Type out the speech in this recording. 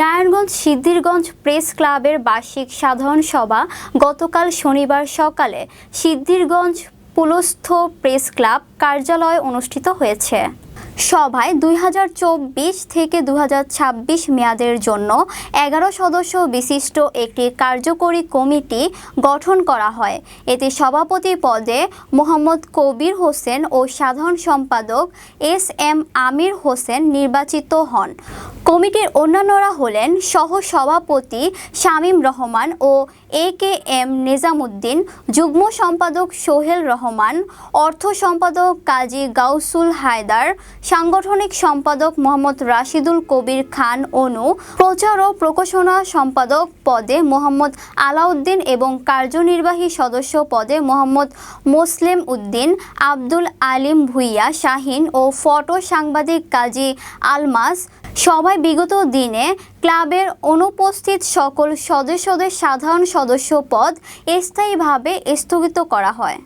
Narayanganj Siddhirganj press ক্লাবের বার্ষিক সাধারণ সভা গতকাল শনিবার সকালে সিদ্ধিরগঞ্জ পুলস্থ প্রেস ক্লাব কার্যালয়ে অনুষ্ঠিত হয়েছে। সভায় দুই হাজার চব্বিশ থেকে দু হাজার ছাব্বিশ মেয়াদের জন্য এগারো সদস্য বিশিষ্ট একটি কার্যকরী কমিটি গঠন করা হয়। এতে সভাপতি পদে মোহাম্মদ কবির হোসেন ও সাধারণ সম্পাদক এস এম আমির হোসেন নির্বাচিত হন। কমিটির অন্যান্যরা হলেন সহ সভাপতি শামীম রহমান ও এ কে এম নিজামুদ্দিন, যুগ্ম সম্পাদক সোহেল রহমান, অর্থ সম্পাদক কাজী গাউসুল হায়দার, সাংগঠনিক সম্পাদক মোহাম্মদ রাশিদুল কবির খান অনু, প্রচার ও প্রকাশনা সম্পাদক পদে মোহাম্মদ আলাউদ্দিন এবং কার্যনির্বাহী সদস্য পদে মোহাম্মদ মোসলেম উদ্দিন, আব্দুল আলিম ভুইয়া শাহিন ও ফটো সাংবাদিক কাজী আলমাস সভায় বিগত দিনে ক্লাবের অনুপস্থিত সকল সদস্যদের সাধারণ সদস্য পদ স্থায়ীভাবে স্থগিত করা হয়।